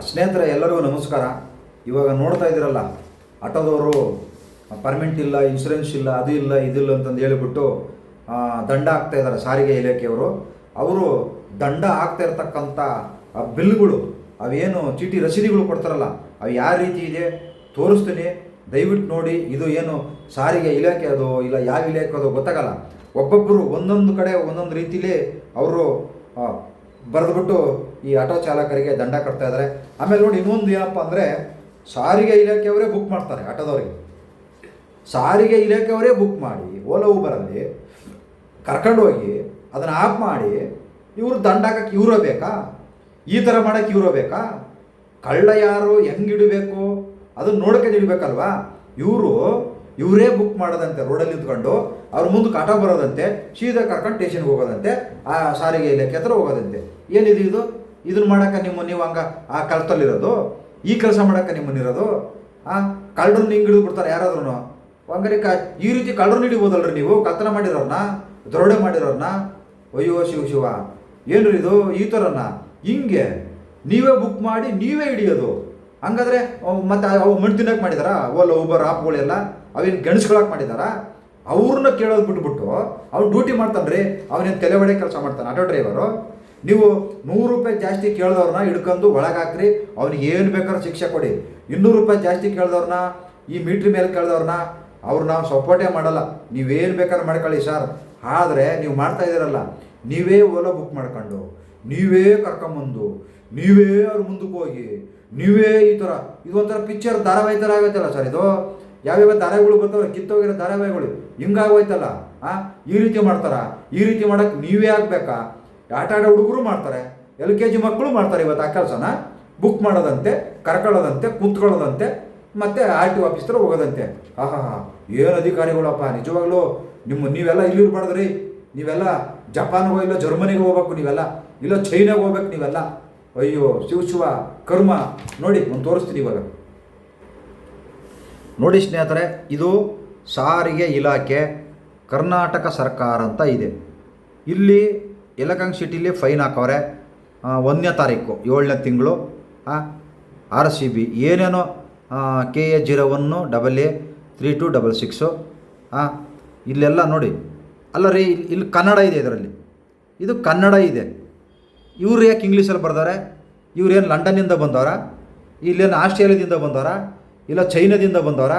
ಸ್ನೇಹಿತರೆ, ಎಲ್ಲರಿಗೂ ನಮಸ್ಕಾರ. ಇವಾಗ ನೋಡ್ತಾ ಇದ್ದೀರಲ್ಲ, ಆಟೋದವರು ಪರ್ಮಿಂಟ್ ಇಲ್ಲ ಇನ್ಶೂರೆನ್ಸ್ ಇಲ್ಲ, ಅದು ಇಲ್ಲ ಇದಿಲ್ಲ ಅಂತಂದು ಹೇಳಿಬಿಟ್ಟು ದಂಡ ಹಾಕ್ತಾ ಇದ್ದಾರೆ ಸಾರಿಗೆ ಇಲಾಖೆಯವರು. ಅವರು ದಂಡ ಹಾಕ್ತಾ ಇರ್ತಕ್ಕಂಥ ಬಿಲ್ಗಳು, ಅವೇನು ಚೀಟಿ ರಸೀದಿಗಳು ಕೊಡ್ತಾರಲ್ಲ, ಅವು ಯಾವ ರೀತಿ ಇದೆ ತೋರಿಸ್ತೀನಿ. ದಯವಿಟ್ಟು ನೋಡಿ, ಇದು ಏನು ಸಾರಿಗೆ ಇಲಾಖೆ ಅದು, ಇಲ್ಲ ಯಾವ ಇಲಾಖೆ ಅದು ಗೊತ್ತಾಗಲ್ಲ. ಒಬ್ಬೊಬ್ಬರು ಒಂದೊಂದು ಕಡೆ ಒಂದೊಂದು ರೀತಿಲಿ ಅವರು ಬರೆದ್ಬಿಟ್ಟು ಈ ಆಟೋ ಚಾಲಕರಿಗೆ ದಂಡ ಕಟ್ತಾ ಇದ್ದಾರೆ. ಆಮೇಲೆ ನೋಡಿ ಇನ್ನೊಂದು ಏನಪ್ಪ ಅಂದರೆ, ಸಾರಿಗೆ ಇಲಾಖೆಯವರೇ ಬುಕ್ ಮಾಡ್ತಾರೆ ಆಟೋದವರಿಗೆ. ಸಾರಿಗೆ ಇಲಾಖೆಯವರೇ ಬುಕ್ ಮಾಡಿ ಓಲಾ ಊಬರಲ್ಲಿ ಕರ್ಕೊಂಡು ಹೋಗಿ ಅದನ್ನು ಆಫ್ ಮಾಡಿ, ಇವರು ದಂಡ ಹಾಕಕ್ಕೆ ಇವರೋ ಬೇಕಾ? ಈ ಥರ ಮಾಡೋಕ್ಕೆ ಇವರೋ ಬೇಕಾ? ಕಳ್ಳ ಯಾರು, ಹೆಂಗೆ ಇಡಬೇಕು ಅದನ್ನು ನೋಡೋಕೆ ಇಡಬೇಕಲ್ವಾ ಇವರು, ಇವರೇ ಬುಕ್ ಮಾಡೋದಂತೆ ರೋಡಲ್ಲಿ ನಿಂತ್ಕೊಂಡು ಅವ್ರ ಮುಂದೆ ಕಾಟ ಬರೋದಂತೆ, ಸೀದಾ ಕರ್ಕೊಂಡು ಟೇಷನ್ಗೆ ಹೋಗೋದಂತೆ, ಆ ಸಾರಿಗೆ ಇಲಾಖೆ ಹತ್ರ ಹೋಗೋದಂತೆ. ಏನಿದು ಇದು? ಇದನ್ನ ಮಾಡೋಕೆ ನಿಮ್ಮ, ನೀವು ಹಂಗ ಆ ಕಳ್ತಲ್ಲಿರೋದು ಈ ಕೆಲಸ ಮಾಡೋಕೆ ನಿಮ್ಮನ್ನಿರೋದು ಆ, ಕಳ್ಳರನ್ನ ಹಿಂಗೆ ಹಿಡಿದು ಬಿಡ್ತಾರೆ ಯಾರಾದ್ರೂ ಹಂಗಾರೆ ಕ ಈ ರೀತಿ ಕಳ್ಳರನ್ನ ಹಿಡಿಬೋದಲ್ರಿ ನೀವು? ಕಲ್ತನ ಮಾಡಿರೋರನ್ನ ದರೋಡೆ ಮಾಡಿರೋರನ್ನ ಅಯ್ಯೋ ಶಿವ ಶಿವ. ಏನ್ರಿ ಇದು? ಈ ಥರನ ಹಿಂಗೆ? ನೀವೇ ಬುಕ್ ಮಾಡಿ ನೀವೇ ಹಿಡಿಯೋದು. ಹಂಗಾದ್ರೆ ಮತ್ತೆ ಅವು ಮಣ್ಣು ತಿನ್ನೋಕೆ ಮಾಡಿದಾರಾ? ಓಲ್ಲ ಊಬರ್ ಆಪ್ಗಳೆಲ್ಲ ಅವೇನು ಗೆಣಸ್ಕೊಳಕ್ಕೆ ಮಾಡಿದಾರಾ? ಅವ್ರನ್ನ ಕೇಳೋದು ಬಿಟ್ಬಿಟ್ಟು ಅವ್ನು ಡ್ಯೂಟಿ ಮಾಡ್ತಾನ್ರಿ ಅವನೇನು ತಲೆ ಕೆಲಸ ಮಾಡ್ತಾನೆ? ಆಟೋ ಡ್ರೈವರು, ನೀವು ನೂರು ರೂಪಾಯಿ ಜಾಸ್ತಿ ಕೇಳಿದವ್ರನ್ನ ಹಿಡ್ಕೊಂಡು ಒಳಗೆ ಹಾಕ್ರಿ, ಅವ್ನಿಗೆ ಏನು ಬೇಕಾದ್ರೂ ಶಿಕ್ಷೆ ಕೊಡಿ. ಇನ್ನೂರು ರೂಪಾಯಿ ಜಾಸ್ತಿ ಕೇಳಿದವ್ರನ್ನ, ಈ ಮೀಟ್ರ್ ಮೇಲೆ ಕೇಳಿದವ್ರನ್ನ ಅವ್ರು ನಾವು ಸಪೋರ್ಟೇ ಮಾಡಲ್ಲ. ನೀವೇನು ಬೇಕಾದ್ರೂ ಮಾಡ್ಕೊಳ್ಳಿ ಸರ್. ಆದರೆ ನೀವು ಮಾಡ್ತಾ ಇದ್ದೀರಲ್ಲ, ನೀವೇ ಓಲೋ ಬುಕ್ ಮಾಡ್ಕೊಂಡು, ನೀವೇ ಕರ್ಕೊಂಬಂದು, ನೀವೇ ಅವ್ರ ಮುಂದಕ್ಕೆ ಹೋಗಿ, ನೀವೇ ಈ ಥರ ಇದು ಒಂಥರ ಪಿಕ್ಚರ್ ಧಾರಾವಾಹಿ ಥರ ಆಗುತ್ತಲ್ಲ ಸರ್ ಇದು? ಯಾವ್ಯಾವ ಧಾರಾವಾಹಿಗಳು ಬರ್ತಾವೆ ಕಿತ್ತೋಗಿರೋ ಧಾರಾವಾಹಿಗಳು ಹಿಂಗಾಗೋಯ್ತಲ್ಲ, ಆ? ಈ ರೀತಿ ಮಾಡ್ತಾರ? ಈ ರೀತಿ ಮಾಡಕ್ಕೆ ನೀವೇ ಆಗಬೇಕಾ? ಆಟ ಆಡೋ ಹುಡುಗರು ಮಾಡ್ತಾರೆ, ಎಲ್ ಕೆ ಜಿ ಮಕ್ಕಳು ಮಾಡ್ತಾರೆ ಇವತ್ತು ಆ ಕೆಲಸನ. ಬುಕ್ ಮಾಡೋದಂತೆ, ಕರ್ಕೊಳ್ಳೋದಂತೆ, ಕುತ್ಕೊಳ್ಳೋದಂತೆ, ಮತ್ತೆ ಆರ್ ಟಿ ಆಫೀಸ್ ಥರ ಹೋಗೋದಂತೆ. ಆಹಾ ಏನು ಅಧಿಕಾರಿಗಳಪ್ಪ, ನಿಜವಾಗ್ಲೂ ನಿಮ್ಮ ನೀವೆಲ್ಲ ಇಲ್ಲಿ ಇರ್ಬಾರ್ದ್ರಿ ನೀವೆಲ್ಲ ಜಪಾನ್ಗೋ ಇಲ್ಲ ಜರ್ಮನಿಗೆ ಹೋಗ್ಬೇಕು ನೀವೆಲ್ಲ? ಇಲ್ಲ ಚೈನಾಗೆ ಹೋಗ್ಬೇಕು ನೀವೆಲ್ಲ? ಅಯ್ಯೋ, ಶಿವ ಶಿವ, ಕರ್ಮ. ನೋಡಿ ನಾನು ತೋರಿಸ್ತೀನಿ ಇವಾಗ. ನೋಡಿ ಸ್ನೇಹಿತರೆ, ಇದು ಸಾರಿಗೆ ಇಲಾಖೆ, ಕರ್ನಾಟಕ ಸರ್ಕಾರ ಅಂತ ಇದೆ. ಇಲ್ಲಿ ಯಲಕಂಗ್ ಸಿಟಿಲಿ ಫೈನ್ ಹಾಕವ್ರೆ. ಒಂದನೇ ತಾರೀಕು, ಏಳನೇ ತಿಂಗಳು ಆರ್ ಸಿ ಬಿ, ಏನೇನೋ K A zero one double A three two double six ಇಲ್ಲೆಲ್ಲ ನೋಡಿ. ಅಲ್ಲ ರೀ ಇಲ್ಲಿ ಕನ್ನಡ ಇದೆ ಇದರಲ್ಲಿ. ಇದು ಕನ್ನಡ ಇದೆ. ಇವ್ರು ಯಾಕೆ ಇಂಗ್ಲೀಷಲ್ಲಿ ಬರ್ದಾರೆ? ಇವ್ರೇನು ಲಂಡನ್ನಿಂದ ಬಂದವರ? ಇಲ್ಲೇನು ಆಸ್ಟ್ರೇಲಿಯಾದಿಂದ ಬಂದವರ? ಇಲ್ಲ ಚೈನಾದಿಂದ ಬಂದವರ?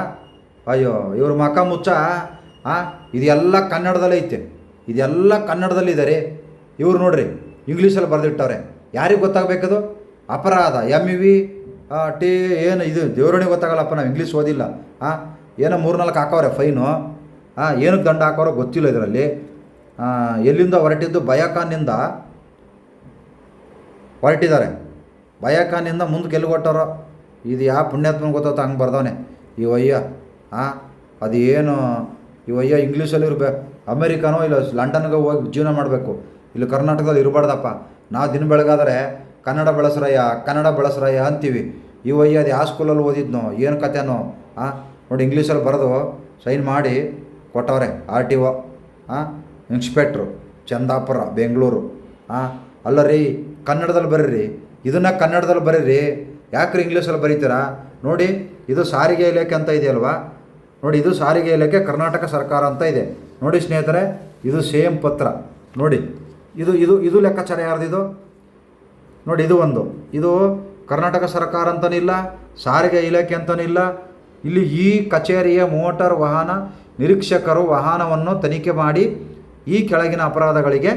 ಅಯ್ಯೋ, ಇವ್ರ ಮಕ ಮುಚ್ಚ ಹಾಂ ಇದೆಲ್ಲ ಕನ್ನಡದಲ್ಲೇ ಐತೆ. ಇದೆಲ್ಲ ಕನ್ನಡದಲ್ಲಿದ್ದಾರೆ ಇವ್ರು ನೋಡ್ರಿ, ಇಂಗ್ಲೀಷಲ್ಲಿ ಬರೆದಿಟ್ಟವ್ರೆ. ಯಾರಿಗೆ ಗೊತ್ತಾಗಬೇಕದು? ಅಪರಾಧ ಎಂ ಇ ವಿ ಟಿ, ಏನು, ಇದು ದೇವರೋಣಿ ಗೊತ್ತಾಗಲ್ಲಪ್ಪ, ನಾವು ಇಂಗ್ಲೀಷ್ ಓದಿಲ್ಲ. ಹಾಂ ಏನೋ ಮೂರ್ನಾಲ್ಕು ಹಾಕವ್ರೆ ಫೈನು. ಹಾಂ ಏನಕ್ಕೆ ದಂಡ ಹಾಕೋರೋ ಗೊತ್ತಿಲ್ಲ ಇದರಲ್ಲಿ. ಎಲ್ಲಿಂದ ಹೊರಟಿದ್ದು? ಬಯಾಕಾನ್ನಿಂದ. ಹೊರಟಿದ್ದಾರೆ. ಬಯಾಕಾನಿಂದ ಮುಂದೆ ಗೆಲ್ಲು ಕೊಟ್ಟರೋ ಇದು ಯಾವ ಪುಣ್ಯಾತ್ಮ ಗೊತ್ತಾತ ಹಂಗೆ ಬರ್ದವನೆ. ಈ ವಯ್ಯ ಹಾಂ ಅದು ಏನು ಈ ವಯ್ಯ ಇಂಗ್ಲೀಷಲ್ಲಿ ಇರ್ಬೇ, ಅಮೇರಿಕಾನೋ ಇಲ್ಲ ಲಂಡನ್ಗೆ ಹೋಗಿ ಜೀವನ ಮಾಡಬೇಕು. ಇಲ್ಲಿ ಕರ್ನಾಟಕದಲ್ಲಿ ಇರಬಾರ್ದಪ್ಪ. ನಾವು ದಿನ ಬೆಳಗಾದರೆ ಕನ್ನಡ ಬಳಸ್ರಯ್ಯ ಕನ್ನಡ ಬಳಸ್ರಯ್ಯ ಅಂತೀವಿ. ಈ ವಯ್ಯ ಅದು ಯಾವ ಸ್ಕೂಲಲ್ಲಿ ಓದಿದ್ನೋ, ಏನು ಕತೆನೋ ಹಾಂ ನೋಡಿ ಇಂಗ್ಲೀಷಲ್ಲಿ ಬರೆದು ಸೈನ್ ಮಾಡಿ ಕೊಟ್ಟವ್ರೆ, ಆರ್ ಟಿ ಒ ಹಾಂ ಇನ್ಸ್ಪೆಕ್ಟ್ರು, ಚಂದಾಪುರ, ಬೆಂಗಳೂರು ಹಾಂ ಅಲ್ಲ ರೀ ಕನ್ನಡದಲ್ಲಿ ಬರೀರಿ, ಇದನ್ನ ಕನ್ನಡದಲ್ಲಿ ಬರೀರಿ ಯಾಕ್ರಿ ಇಂಗ್ಲೀಷಲ್ಲಿ ಬರೀತೀರಾ? ನೋಡಿ, ಇದು ಸಾರಿಗೆ ಇಲಾಖೆ ಅಂತ ಇದೆಯಲ್ವಾ? ನೋಡಿ, ಇದು ಸಾರಿಗೆ ಇಲಾಖೆ ಕರ್ನಾಟಕ ಸರ್ಕಾರ ಅಂತ ಇದೆ. ನೋಡಿ ಸ್ನೇಹಿತರೆ, ಇದು ಸೇಮ್ ಪತ್ರ. ನೋಡಿ, ಇದು ಇದು ಇದು ಲೆಕ್ಕಾಚಾರ ಯಾರ್ದಿದು? ನೋಡಿ, ಇದು ಒಂದು. ಇದು ಕರ್ನಾಟಕ ಸರ್ಕಾರ ಅಂತನಿಲ್ಲ ಸಾರಿಗೆ ಇಲಾಖೆ ಅಂತನಿಲ್ಲ ಇಲ್ಲ. ಇಲ್ಲಿ ಈ ಕಚೇರಿಯ ಮೋಟಾರ್ ವಾಹನ, ನಿರೀಕ್ಷಕರು ವಾಹನವನ್ನು ತನಿಖೆ ಮಾಡಿ ಈ ಕೆಳಗಿನ ಅಪರಾಧಗಳಿಗೆ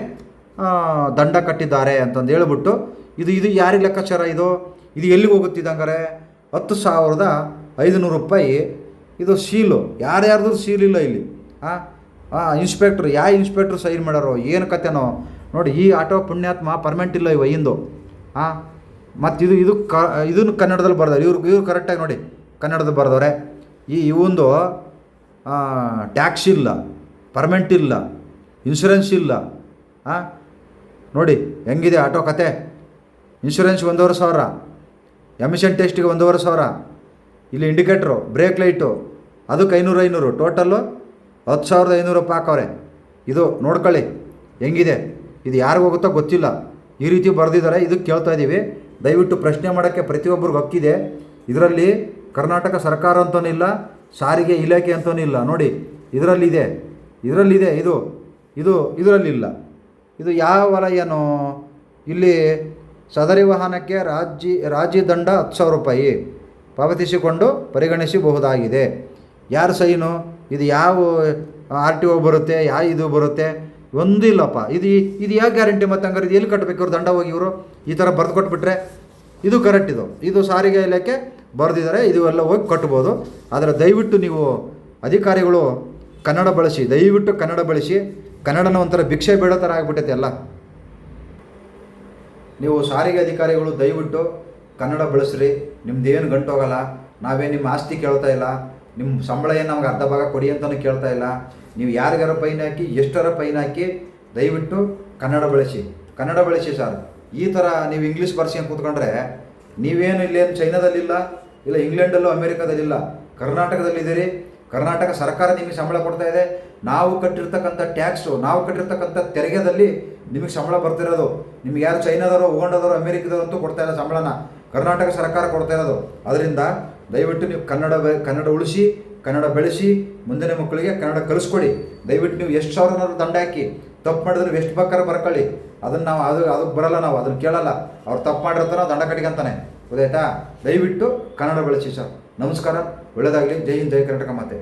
ದಂಡ ಕಟ್ಟಿದ್ದಾರೆ ಅಂತಂದು ಹೇಳ್ಬಿಟ್ಟು, ಇದು ಇದು ಯಾರಿಗೆ ಲೆಕ್ಕಾಚಾರ ಇದು? ಇದು ಎಲ್ಲಿಗೆ ಹೋಗುತ್ತಿದೆ ಹಂಗಾರೆ? ಹತ್ತು ಸಾವಿರದ ಐದುನೂರು ರೂಪಾಯಿ. ಇದು ಸೀಲು. ಯಾರ್ಯಾರ್ದು ಸೀಲ್ ಇಲ್ಲ? ಇಲ್ಲಿ ಹಾಂ ಹಾಂ ಇನ್ಸ್ಪೆಕ್ಟ್ರ್ ಯಾವ ಇನ್ಸ್ಪೆಕ್ಟ್ರ್ ಸೈನ್ ಮಾಡೋರು ಏನು ಕತೆನೋ? ನೋಡಿ, ಈ ಆಟೋ ಪುಣ್ಯಾತ್ಮ ಪರ್ಮೆಂಟ್ ಇಲ್ಲ ಇವ ಇಂದು. ಹಾಂ ಮತ್ತು ಇದು ಇದು ಕ, ಇದನ್ನು ಕನ್ನಡದಲ್ಲಿ ಬರ್ದವ್ರೆ ಇವ್ರು ಇವ್ರು ಕರೆಕ್ಟಾಗಿ ನೋಡಿ. ಕನ್ನಡದಲ್ಲಿ ಬರ್ದವ್ರೆ. ಈ ಇವೊಂದು ಟ್ಯಾಕ್ಸ್ ಇಲ್ಲ. ಪರ್ಮೆಂಟ್ ಇಲ್ಲ. ಇನ್ಶೂರೆನ್ಸ್ ಇಲ್ಲ. ಹಾಂ ನೋಡಿ, ಹೆಂಗಿದೆ ಆಟೋ ಕತೆ? ಇನ್ಸೂರೆನ್ಸ್ ಒಂದೂವರೆ ಸಾವಿರ. ಎಮಿಷನ್ ಟೆಸ್ಟಿಗೆ ಒಂದೂವರೆ ಸಾವಿರ. ಇಲ್ಲಿ ಇಂಡಿಕೇಟ್ರು, ಬ್ರೇಕ್ ಲೈಟು, ಅದಕ್ಕೆ ಐನೂರು ಐನೂರು. ಟೋಟಲ್ಲು ಹತ್ತು ಸಾವಿರದ ಐನೂರು ರೂಪಾಯಿ ಹಾಕವ್ರೆ ಇದು ನೋಡ್ಕೊಳ್ಳಿ, ಹೆಂಗಿದೆ? ಇದು ಯಾರಿಗೆ ಹೋಗುತ್ತೋ ಗೊತ್ತಿಲ್ಲ. ಈ ರೀತಿ ಬರೆದಿದ್ದಾರೆ, ಇದಕ್ಕೆ ಕೇಳ್ತಾ ಇದ್ದೀವಿ. ದಯವಿಟ್ಟು ಪ್ರಶ್ನೆ ಮಾಡೋಕ್ಕೆ ಪ್ರತಿಯೊಬ್ಬರಿಗೂ ಹಕ್ಕಿದೆ. ಇದರಲ್ಲಿ ಕರ್ನಾಟಕ ಸರ್ಕಾರ ಅಂತಲೂ ಇಲ್ಲ, ಸಾರಿಗೆ ಇಲಾಖೆ ಅಂತಲೂ ಇಲ್ಲ. ನೋಡಿ, ಇದರಲ್ಲಿದೆ ಇದರಲ್ಲಿದೆ, ಇದು ಇದು, ಇದರಲ್ಲಿಲ್ಲ. ಇದು ಯಾವ ವಲಯನೋ? ಇಲ್ಲಿ ಸದರಿ ವಾಹನಕ್ಕೆ ರಾಜ್ಯ ರಾಜ್ಯ ದಂಡ ಹತ್ತು ಸಾವಿರ ರೂಪಾಯಿ ಪಾವತಿಸಿಕೊಂಡು ಪರಿಗಣಿಸಬಹುದಾಗಿದೆ. ಯಾರು ಸೈನು? ಇದು ಯಾವ ಆರ್ ಟಿ ಒ ಬರುತ್ತೆ? ಯಾವ ಇದು ಬರುತ್ತೆ? ಒಂದೂ ಇಲ್ಲಪ್ಪ ಇದು ಇದು ಯಾವ ಗ್ಯಾರಂಟಿ ಮತ್ತು ಹಂಗಾರೆ? ಇದು ಎಲ್ಲಿ ಕಟ್ಟಬೇಕು ಇವ್ರು ದಂಡ ಹೋಗಿ ಇವರು? ಈ ಥರ ಬರೆದು ಕೊಟ್ಬಿಟ್ರೆ ಇದು ಕರೆಕ್ಟ್ ಇದು. ಇದು ಸಾರಿಗೆ ಇಲಾಖೆ ಬರೆದಿದ್ದಾರೆ. ಇದು ಎಲ್ಲ ಹೋಗಿ ಕಟ್ಬೋದು. ಆದರೆ ದಯವಿಟ್ಟು ನೀವು ಅಧಿಕಾರಿಗಳು ಕನ್ನಡ ಬಳಸಿ, ದಯವಿಟ್ಟು ಕನ್ನಡ ಬಳಸಿ, ಕನ್ನಡನ ಒಂಥರ ಭಿಕ್ಷೆ ಬೇಡೋ ಥರ ಆಗಿಬಿಟ್ಟೈತೆ ಎಲ್ಲ. ನೀವು ಸಾರಿಗೆ ಅಧಿಕಾರಿಗಳು ದಯವಿಟ್ಟು ಕನ್ನಡ ಬಳಸ್ರಿ, ನಿಮ್ದೇನು ಗಂಟು ಹೋಗಲ್ಲ ನಾವೇ ನಿಮ್ಮ ಆಸ್ತಿ ಕೇಳ್ತಾ ಇಲ್ಲ ನಿಮ್ಮ ಸಂಬಳ ಏನು ನಮ್ಗೆ ಅರ್ಧ ಭಾಗ ಕೊಡಿ ಅಂತಲೂ ಕೇಳ್ತಾ ಇಲ್ಲ, ನೀವು ಯಾರಿಗಾರ ಪೈನ್ ಹಾಕಿ, ಎಷ್ಟರ ಪೈನ್ ಹಾಕಿ ದಯವಿಟ್ಟು ಕನ್ನಡ ಬಳಸಿ. ಕನ್ನಡ ಬಳಸಿ ಸರ್. ಈ ಥರ ನೀವು ಇಂಗ್ಲೀಷ್ ಅಂತ ಕೂತ್ಕೊಂಡ್ರೆ, ನೀವೇನು ಇಲ್ಲೇನು ಚೈನಾದಲ್ಲಿಲ್ಲ, ಇಲ್ಲ ಇಂಗ್ಲೆಂಡಲ್ಲೂ ಅಮೇರಿಕಾದಲ್ಲಿಲ್ಲ ಕರ್ನಾಟಕದಲ್ಲಿದ್ದೀರಿ, ಕರ್ನಾಟಕ ಸರ್ಕಾರ ನಿಮಗೆ ಸಂಬಳ ಕೊಡ್ತಾ ಇದೆ ನಾವು ಕಟ್ಟಿರ್ತಕ್ಕಂಥ ಟ್ಯಾಕ್ಸು ನಾವು ಕಟ್ಟಿರ್ತಕ್ಕಂಥ ತೆರಿಗೆದಲ್ಲಿ ನಿಮಗೆ ಸಂಬಳ ಬರ್ತಿರೋದು. ನಿಮ್ಗೆ ಯಾರು ಚೈನಾದವರು, ಉಗಂಡದವರು, ಅಮೇರಿಕದವರು ಅಂತೂ ಕೊಡ್ತಾ ಇಲ್ಲ ಸಂಬಳನ. ಕರ್ನಾಟಕ ಸರ್ಕಾರ ಕೊಡ್ತಾ ಇರೋದು. ಅದರಿಂದ ದಯವಿಟ್ಟು ನೀವು ಕನ್ನಡ ಕನ್ನಡ ಉಳಿಸಿ, ಕನ್ನಡ ಬೆಳೆಸಿ, ಮುಂದಿನ ಮಕ್ಕಳಿಗೆ ಕನ್ನಡ ಕಲಿಸ್ಕೊಡಿ. ದಯವಿಟ್ಟು ನೀವು ಎಷ್ಟು ಸಾವಿರನಾದ್ರು ದಂಡ ಹಾಕಿ, ತಪ್ಪು ಮಾಡಿದ್ರೆ ಎಷ್ಟು ಬಕ್ಕಾರ ಬರ್ಕೊಳ್ಳಿ. ಅದನ್ನು ನಾವು, ಅದು, ಅದಕ್ಕೆ ಬರಲ್ಲ ನಾವು, ಅದನ್ನು ಕೇಳಲ್ಲ. ಅವ್ರು ತಪ್ಪು ಮಾಡಿರ್ತಾರೋ ದಂಡ ಕಟ್ಕೊಂತಾನೆ ಗೊತ್ತಾಯ್ತಾ? ದಯವಿಟ್ಟು ಕನ್ನಡ ಬೆಳೆಸಿ ಸರ್. ನಮಸ್ಕಾರ. ಒಳ್ಳೆಯದಾಗಲಿ ಜೈ ಹಿಂದ್, ಜೈ ಕರ್ನಾಟಕ ಮಾತೆ.